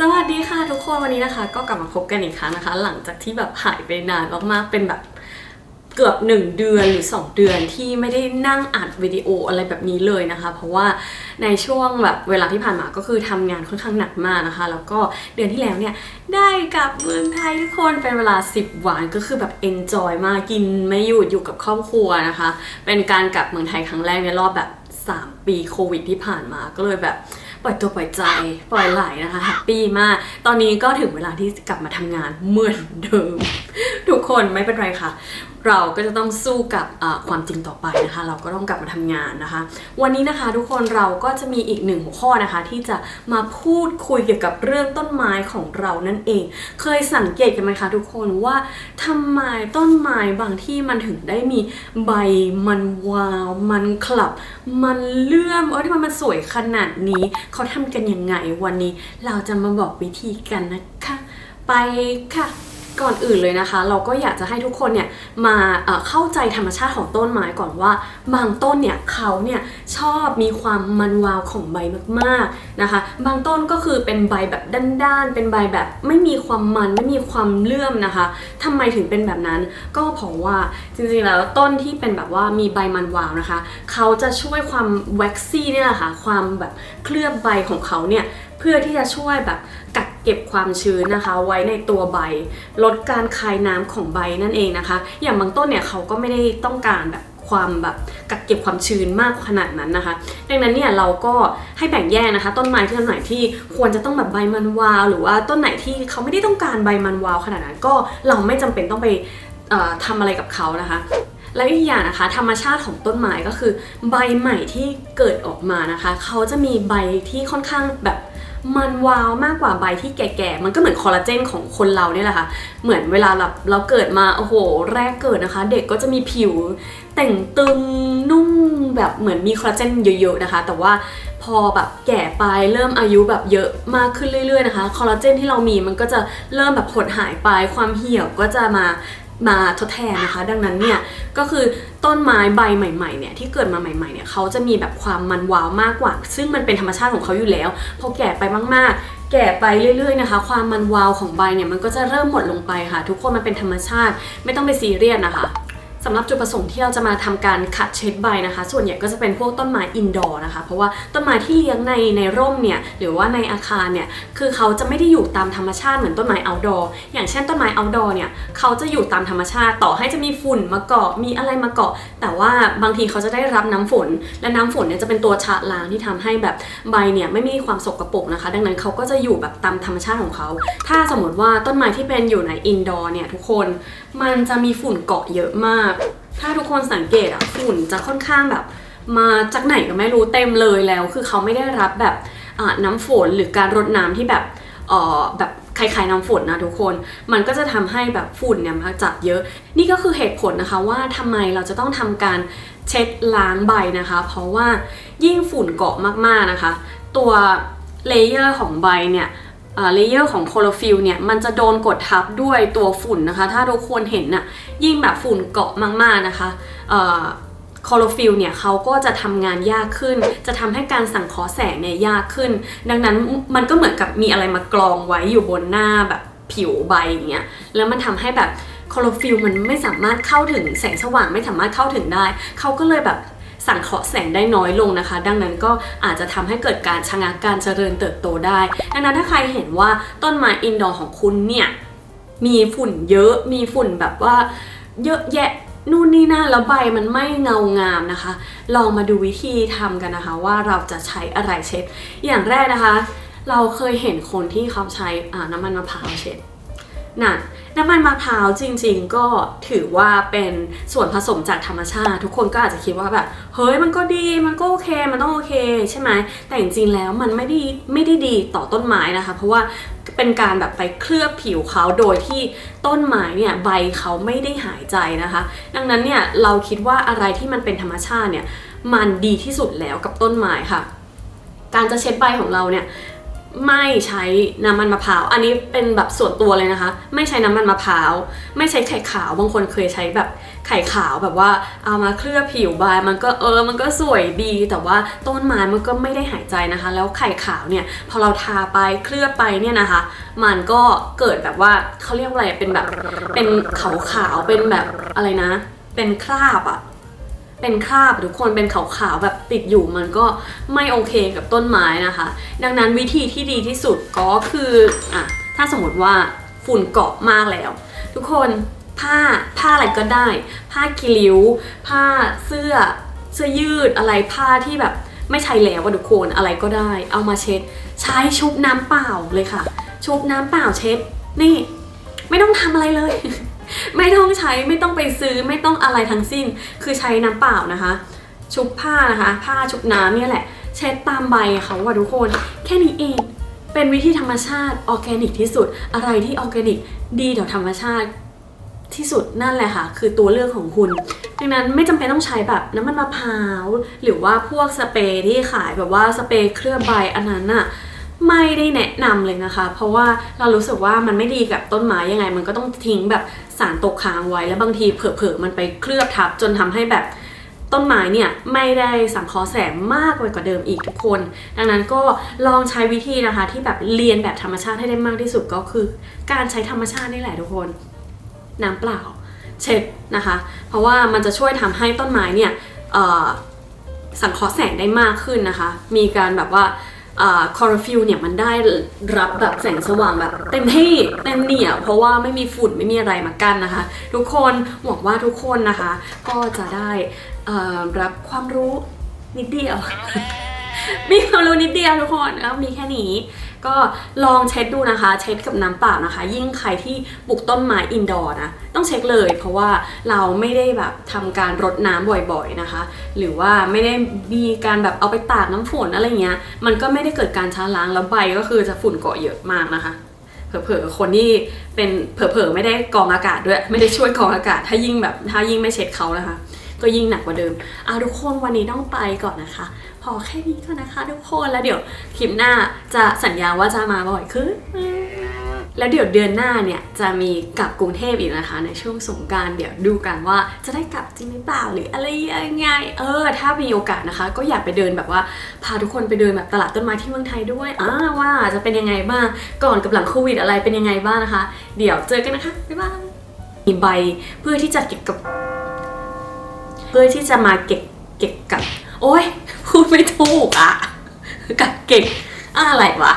สวัสดีค่ะทุกคนวันนี้นะคะ ก็กลับมาพบกันอีกครั้งนะคะ หลังจากที่แบบหายไปนานมากๆเป็นแบบเกือบ 1 เดือนหรือ 2 เดือนที่ไม่ได้นั่งอัดวิดีโออะไรแบบนี้เลยนะคะ เพราะว่าในช่วงแบบเวลาที่ผ่านมาก็คือทำงานค่อนข้างหนักมากนะคะ แล้วก็เดือนที่แล้วเนี่ยได้กลับเมืองไทยทุกคนเป็นเวลา 10 วันก็คือแบบ enjoy มากกินไม่หยุดอยู่กับครอบครัวนะคะ เป็นการกลับเมืองไทยครั้งแรกในรอบแบบ 3 ปีโควิดที่ผ่านมาก็เลยแบบ ปล่อยตัวปล่อยใจปล่อยไหลนะคะแฮปปี้มาก ตอนนี้ก็ถึงเวลาที่กลับมาทำงานเหมือนเดิม ทุกคนไม่เป็นไรค่ะ เราก็จะต้องสู้กับความจริงต่อไปนะคะ เราก็ต้องกลับมาทำงานนะคะ วันนี้นะคะทุกคนเราก็จะมีอีกหนึ่งหัวข้อนะคะ ที่จะมาพูดคุยเกี่ยวกับเรื่องต้นไม้ของเรานั่นเอง เคยสังเกตกันไหมคะทุกคนว่าทำไมต้นไม้บางที่มันถึงได้มีใบมันวาว มันขลับ มันเลื่อมเออที่มันมันสวยขนาดนี้เขาทำกันยังไงวันนี้ เราจะมาบอกวิธีกันนะคะ ไปค่ะ ก่อนอื่นเลยนะคะ เราก็อยากจะให้ทุกคนเนี่ยมาเข้าใจธรรมชาติของต้นไม้ก่อนว่า บางต้นเนี่ยเขาเนี่ยชอบมีความมันวาวของใบมากๆนะคะ บางต้นก็คือเป็นใบแบบด้านๆ เป็นใบแบบไม่มีความมันไม่มีความเลื่อมนะคะทำไมถึงเป็นแบบนั้น ก็เพราะว่าจริงๆแล้วต้นที่เป็นแบบว่ามีใบมันวาวนะคะเขาจะช่วยความแว็กซี่เนี่ยแหละค่ะความแบบเคลือบใบของเขาเนี่ยเพื่อที่จะช่วยแบบกัก เก็บความชื้นนะคะ ไว้ในตัวใบ ลดการคายน้ำของใบนั่นเองนะคะ อย่างบางต้นเนี่ยเขาก็ไม่ได้ต้องการแบบความแบบกักเก็บความชื้นมากขนาดนั้นนะคะ ดังนั้นเนี่ยเราก็ให้แบ่งแยกนะคะ ต้นไม้ที่ต้นไหนที่ควรจะต้องแบบใบมันวาว หรือว่าต้นไหนที่เขาไม่ได้ต้องการใบมันวาวขนาดนั้นก็เราไม่จำเป็นต้องไปเอ่อทำอะไรกับเขานะคะและอีกอย่างนะคะ ธรรมชาติของต้นไม้ก็คือ ใบใหม่ที่เกิดออกมานะคะ เขาจะมีใบที่ค่อนข้างแบบ มันวาวมากกว่าใบที่แก่ๆ มันก็เหมือนคอลลาเจนของคนเราเนี่ยแหละค่ะ เหมือนเวลาเราเราเกิดมาโอ้โห แรกเกิดนะคะ เด็กก็จะมีผิวแต่งตึงนุ่มแบบเหมือนมีคอลลาเจนเยอะๆนะคะ แต่ว่าพอแบบแก่ไปเริ่มอายุแบบเยอะมากขึ้นเรื่อยๆนะคะคอลลาเจนที่เรามีมันก็จะเริ่มแบบหดหายไปความเหี่ยวก็จะมา มาทดแทนนะคะ ดังนั้นเนี่ยก็คือต้นไม้ใบใหม่ๆเนี่ยที่เกิดมาใหม่ๆเนี่ยเขาจะมีแบบความมันวาวมากกว่า ซึ่งมันเป็นธรรมชาติของเขาอยู่แล้วพอแก่ไปมากๆ แก่ไปเรื่อยๆนะคะ ความมันวาวของใบเนี่ยมันก็จะเริ่มหมดลงไปค่ะ ทุกคนมันเป็นธรรมชาติไม่ต้องไปซีเรียสนะคะ สำหรับจุดประสงค์ที่เราจะมาทำการคัดเช็ดใบนะคะ ส่วนใหญ่ก็จะเป็นพวกต้นไม้อินดอร์นะคะ เพราะว่าต้นไม้ที่เลี้ยงในในร่มเนี่ยหรือว่าในอาคารเนี่ยคือเขาจะไม่ได้อยู่ตามธรรมชาติเหมือนต้นไม้ outdoor อย่างเช่นต้นไม้ outdoor เนี่ยเขาจะอยู่ตามธรรมชาติต่อให้จะมีฝุ่นมาเกาะมีอะไรมาเกาะ แต่ว่าบางทีเขาจะได้รับน้ำฝน และน้ำฝนเนี่ยจะเป็นตัวชะล้างที่ทำให้แบบใบเนี่ยไม่มีความสกปรกนะคะ ดังนั้นเขาก็จะอยู่แบบตามธรรมชาติของเขา ถ้าสมมติว่าต้นไม้ที่เป็นอยู่ในอินดอร์เนี่ยทุกคนมันจะมีฝุ่นเกาะเยอะมากถ้าทุกคนสังเกตอะฝุ่นจะค่อนข้างแบบ มาจากไหนก็ไม่รู้เต็มเลยแล้ว คือเขาไม่ได้รับแบบน้ำฝนหรือการรดน้ำที่แบบเออแบบคล้ายๆน้ำฝนนะทุกคน มันก็จะทำให้แบบฝุ่นเนี่ยมาจับเยอะ นี่ก็คือเหตุผลนะคะว่าทำไมเราจะต้องทำการเช็ดล้างใบนะคะ เพราะว่ายิ่งฝุ่นเกาะมากๆนะคะ ตัวเลเยอร์ของใบเนี่ย เลเยอร์ของโคโลฟิลเนี่ยมันจะโดนกดทับด้วยตัวฝุ่นนะคะ ถ้าทุกคนเห็นน่ะยิ่งแบบฝุ่นเกาะมากๆนะคะคลอโลฟิลเนี่ยเขาก็จะทำงานยากขึ้น จะทำให้การสังเคราะห์แสงเนี่ยยากขึ้น ดังนั้นมันก็เหมือนกับมีอะไรมากรองไว้อยู่บนหน้าแบบผิวใบอย่างเงี้ย แล้วมันทำให้แบบคลอโลฟิลมันไม่สามารถเข้าถึงแสงสว่างไม่สามารถเข้าถึงได้ เขาก็เลยแบบ สังเคราะห์แสงได้น้อยลงนะคะ ดังนั้นก็อาจจะทำให้เกิดการชะงักการเจริญเติบโตได้ ดังนั้นถ้าใครเห็นว่าต้นไม้อินดอร์ของคุณเนี่ยมีฝุ่นเยอะมีฝุ่นแบบว่าเยอะแยะนู่นนี่นั่นแล้วใบมันไม่เงางามนะคะ ลองมาดูวิธีทำกันนะคะ ว่าเราจะใช้อะไรเช็ด อย่างแรกนะคะ เราเคยเห็นคนที่เขาใช้น้ำมันมะพร้าวเช็ดน่ะ น้ำมันมะพร้าวจริง ๆ ก็ถือว่าเป็นส่วนผสมจากธรรมชาติ ทุกคนก็อาจจะคิดว่าแบบเฮ้ยมันก็ดีมันก็โอเคมันต้องโอเคใช่ไหมแต่จริงๆแล้วมันไม่ได้ไม่ได้ดีต่อต้นไม้นะคะ เพราะว่าเป็นการแบบไปเคลือบผิวเขาโดยที่ต้นไม้เนี่ยใบเขาไม่ได้หายใจนะคะ ดังนั้นเนี่ยเราคิดว่าอะไรที่มันเป็นธรรมชาติเนี่ยมันดีที่สุดแล้วกับต้นไม้ค่ะ การจะเช็ดใบของเราเนี่ย ไม่ใช้น้ำมันมะพร้าว อันนี้เป็นแบบส่วนตัวเลยนะคะ ไม่ใช้น้ำมันมะพร้าว ไม่ใช้ไข่ขาว บางคนเคยใช้แบบไข่ขาวแบบว่าเอามาเคลือบผิวบาย มันก็เออ มันก็สวยดี แต่ว่าต้นไม้มันก็ไม่ได้หายใจนะคะ แล้วไข่ขาวเนี่ยพอเราทาไปเคลือบไปเนี่ยนะคะ มันก็เกิดแบบว่าเขาเรียกว่าอะไร เป็นแบบ เป็นขาวๆเป็นแบบอะไรนะ เป็นคราบอะ เป็นคราบทุกคนเป็นขาวๆแบบติดอยู่มันก็ไม่โอเคกับต้นไม้นะคะ ดังนั้นวิธีที่ดีที่สุดก็คืออะถ้าสมมติว่าฝุ่นเกาะมากแล้ว ทุกคนผ้าผ้าอะไรก็ได้ ผ้ากิริ้ว ผ้าเสื้อเสื้อยืดอะไรผ้าที่แบบไม่ใช้แล้วอะทุกคนอะไรก็ได้ เอามาเช็ด ใช้ชุบน้ำเปล่าเลยค่ะ ชุบน้ำเปล่าเช็ดนี่ ไม่ต้องทำอะไรเลย ไม่ต้องใช้ไม่ต้องไปซื้อไม่ต้องอะไรทั้งสิ้น คือใช้น้ำเปล่านะคะ ชุบผ้านะคะ ผ้าชุบน้ำเนี่ยแหละ เช็ดตามใบเขาว่าทุกคน แค่นี้เองเป็นวิธีธรรมชาติออร์แกนิกที่สุด อะไรที่ออร์แกนิกดีต่อธรรมชาติที่สุดนั่นแหละค่ะ คือตัวเลือกของคุณ ดังนั้นไม่จำเป็นต้องใช้แบบน้ำมันมะพร้าว หรือว่าพวกสเปรย์ที่ขายแบบว่าสเปรย์เคลือบใบอันนั้นน่ะ ไม่ได้แนะนำเลยนะคะ เพราะว่าเรารู้สึกว่ามันไม่ดีกับต้นไม้ยังไง มันก็ต้องทิ้งแบบสารตกค้างไว้ แล้วบางทีเผลอๆมันไปเคลือบทับจนทำให้แบบต้นไม้เนี่ยไม่ได้สังเคราะห์แสงมากไปกว่าเดิมอีกทุกคน ดังนั้นก็ลองใช้วิธีนะคะ ที่แบบเรียนแบบธรรมชาติให้ได้มากที่สุดก็คือ การใช้ธรรมชาตินี่แหละทุกคน น้ำเปล่าเช็ดนะคะ เพราะว่ามันจะช่วยทำให้ต้นไม้เนี่ยสังเคราะห์แสงได้มากขึ้นนะคะ มีการแบบว่า คอร์ฟิลเนี่ยมันได้รับแบบแสงสว่างแบบเต็มที่เต็มเหนี่ยวเพราะว่าไม่มีฝุ่นไม่มีอะไรมากั้นนะคะ ทุกคนหวังว่าทุกคนนะคะ ก็จะได้รับความรู้นิดเดียว มีความรู้นิดเดียวทุกคนก็มีแค่นี้ ก็ลองเช็ดดูนะคะ เช็ดกับน้ำเปล่านะคะ ยิ่งใครที่ปลูกต้นไม้อินดอร์นะ ต้องเช็คเลย เพราะว่าเราไม่ได้แบบทำการรดน้ำบ่อยๆนะคะ หรือว่าไม่ได้มีการแบบเอาไปตากน้ำฝนอะไรเงี้ย มันก็ไม่ได้เกิดการช้าล้างแล้วใบก็คือจะฝุ่นเกาะเยอะมากนะคะเผลอๆคนที่เป็นเผลอๆไม่ได้กรองอากาศด้วย ไม่ได้ช่วยกรองอากาศ ถ้ายิ่งแบบถ้ายิ่งไม่เช็ดเขานะคะ ก็ยิ่งหนักกว่าเดิมอะทุกคนวันนี้ต้องไปก่อนนะคะ พอแค่นี้ก่อนนะคะ ทุกคนแล้วเดี๋ยวคลิปหน้าจะสัญญาว่าจะมาบ่อยขึ้นแล้วเดี๋ยวเดือนหน้าเนี่ยจะมีกลับกรุงเทพอีกนะคะ ในช่วงสงกรารเดี๋ยวดูกันว่าจะได้กลับจริงหรือเปล่าหรืออะไรยังไง เออ ถ้ามีโอกาสนะคะ ก็อยากไปเดินแบบว่าพาทุกคนไปเดินแบบตลาดต้นไม้ที่เมืองไทยด้วยอ่าว่าจะเป็นยังไงบ้างก่อนกับหลังโควิดอะไรเป็นยังไงบ้างนะคะ เดี๋ยวเจอกันนะคะบ๊ายบายมีใบเพื่อที่จะเก็บกับ พื่อที่จะมาเก็บเก็บกับ โอ้ยพูดไม่ถูกอะ กับเก็บอะไรวะ